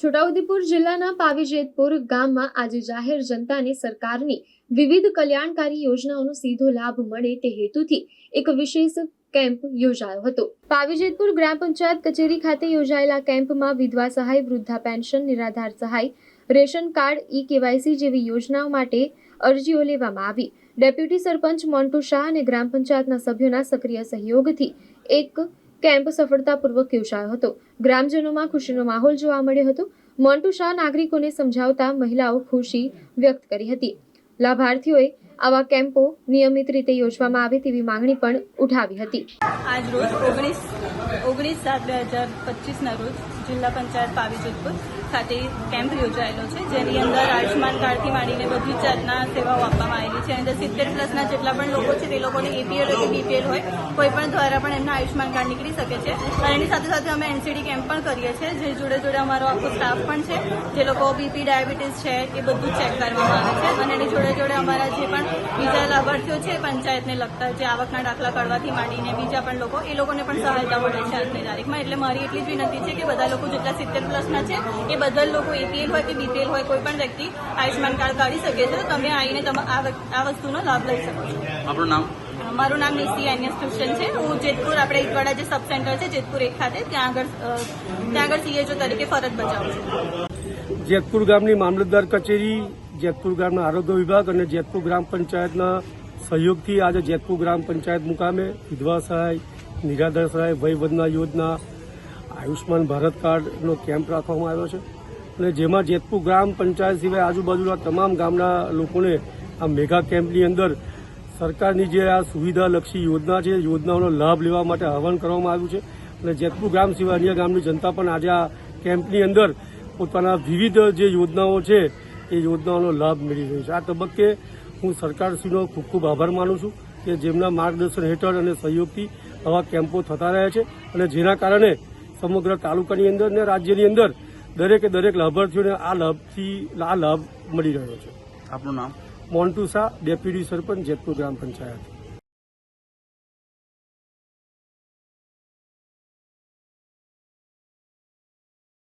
છોટાઉદેપુર જિલ્લાના પાવીજેતપુર ગામમાં આજે જાહેર જનતાને સરકારની વિવિધ કલ્યાણકારી યોજનાઓનો સીધો લાભ મળે તે હેતુથી એક વિશેષ કેમ્પ યોજાયો હતો. પાવીજેતપુર ગ્રામ પંચાયત કચેરી ખાતે યોજાયેલા કેમ્પમાં વિધવા સહાય, વૃદ્ધા પેન્શન, નિરાધાર સહાય, રેશન કાર્ડ ઈ કેવાયસી જેવી યોજનાઓ માટે અરજીઓ લેવામાં આવી. ડેપ્યુટી સરપંચ મોન્ટુ શાહ અને ગ્રામ પંચાયતના સભ્યોના સક્રિય સહયોગથી એક કેમ્પ સફળતાપૂર્વક યોજાયો હતો. ગ્રામજનોમાં ખુશીનો માહોલ જોવા મળ્યો હતો. મોન્ટુ શાહ નાગરિકોને સમજાવતા મહિલાઓ ખુશી વ્યક્ત કરી હતી. લાભાર્થીઓએ આવા કેમ્પો નિયમિત રીતે યોજવામાં આવે તેવી માંગણી પણ ઉઠાવી હતી. આજ રોજ ઓગણીસ ઓગણીસ સાત બે હજાર પચીસના રોજ જિલ્લા પંચાયત પાવીજોધપુર ખાતે કેમ્પ યોજાયેલો છે, જેની અંદર આયુષ્માન કાર્ડથી માંડીને બધી જાતના સેવાઓ આપવામાં આવેલી છે. અંદર સિત્તેર પ્લસના જેટલા પણ લોકો છે, તે લોકોને એપીએલ હોય કે બીપીએલ હોય, કોઈ પણ દ્વારા પણ એમના આયુષ્યમાન કાર્ડ નીકળી શકે છે. અને એની સાથે સાથે અમે એનસીડી કેમ્પ પણ કરીએ છીએ, જે જોડે જોડે અમારો આખો સ્ટાફ પણ છે, જે લોકો બીપી ડાયાબિટીસ છે, એ બધું ચેક કરવામાં આવે છે. અને એની જોડે જોડે અમારા જે પણ બીજા લાભાર્થીઓ છે પંચાયતને લગતા જે આવકના દાખલા કાઢવાથી માંડીને બીજા પણ લોકો એ લોકોને પણ સહાયતા મળે છે આજની તારીખમાં. એટલે મારી એટલી જ વિનંતી છે કે બધા લોકો જેટલા સિત્તેર પ્લસના છે એ બધા લોકો એપીએલ હોય કે બીપીએલ હોય કોઈ પણ વ્યક્તિ આયુષ્માન કાર્ડ કાઢી શકે છે તો તમે આવીને તમે આ આ વસ્તુનો લાભ લઈ શકો છો. આપણું નામ? મારું નામ નિસી એનએસ ટ્યુશન છે. હું જેતપુર આપણે ઈટવાડા જે સબ સેન્ટર છે જેતપુર એક ખાતે ત્યાં આગળ ત્યાં આગળ સીએચઓ તરીકે ફરજ બજાવું છું. જેતપુર ગામની મામલતદાર કચેરી, જેતપુર ગામના આરોગ્ય વિભાગ અને જેતપુર ગ્રામ પંચાયતના સહયોગથી આજે જેતપુર ગ્રામ પંચાયત મુકામે વિધવા સહાય, નિરાધાર સહાય વયવદના યોજના આયુષ્માન ભારત કાર્ડનો કેમ્પ રાખવામાં આવ્યો છે. અને જેમાં જેતપુર ગ્રામ પંચાયત સિવાય આજુબાજુના તમામ ગામના લોકોને આ મેગા કેમ્પની અંદર સરકારની જે આ સુવિધાલક્ષી યોજના છે, યોજનાઓનો લાભ લેવા માટે આહવાન કરવામાં આવ્યું છે. અને જેતપુર ગામ સિવાય અન્ય ગામની જનતા પણ આજે આ કેમ્પની અંદર પોતાના વિવિધ જે યોજનાઓ છે એ યોજનાઓનો લાભ મેળવી રહ્યો છે. આ તબક્કે હું સરકારશ્રીનો ખૂબ ખૂબ આભાર માનું છું કે જેમના માર્ગદર્શન હેઠળ અને સહયોગથી આવા કેમ્પો થતા રહ્યા છે અને જેના કારણે સમગ્ર તાલુકાની અંદર અને રાજ્યની અંદર દરેકે દરેક લાભાર્થીઓને આ લાભથી આ લાભ મળી રહ્યો છે. આપણું નામ? મોન્ટુ શાહ ડેપ્યુટી સરપંચ જેતપુર ગ્રામ પંચાયત.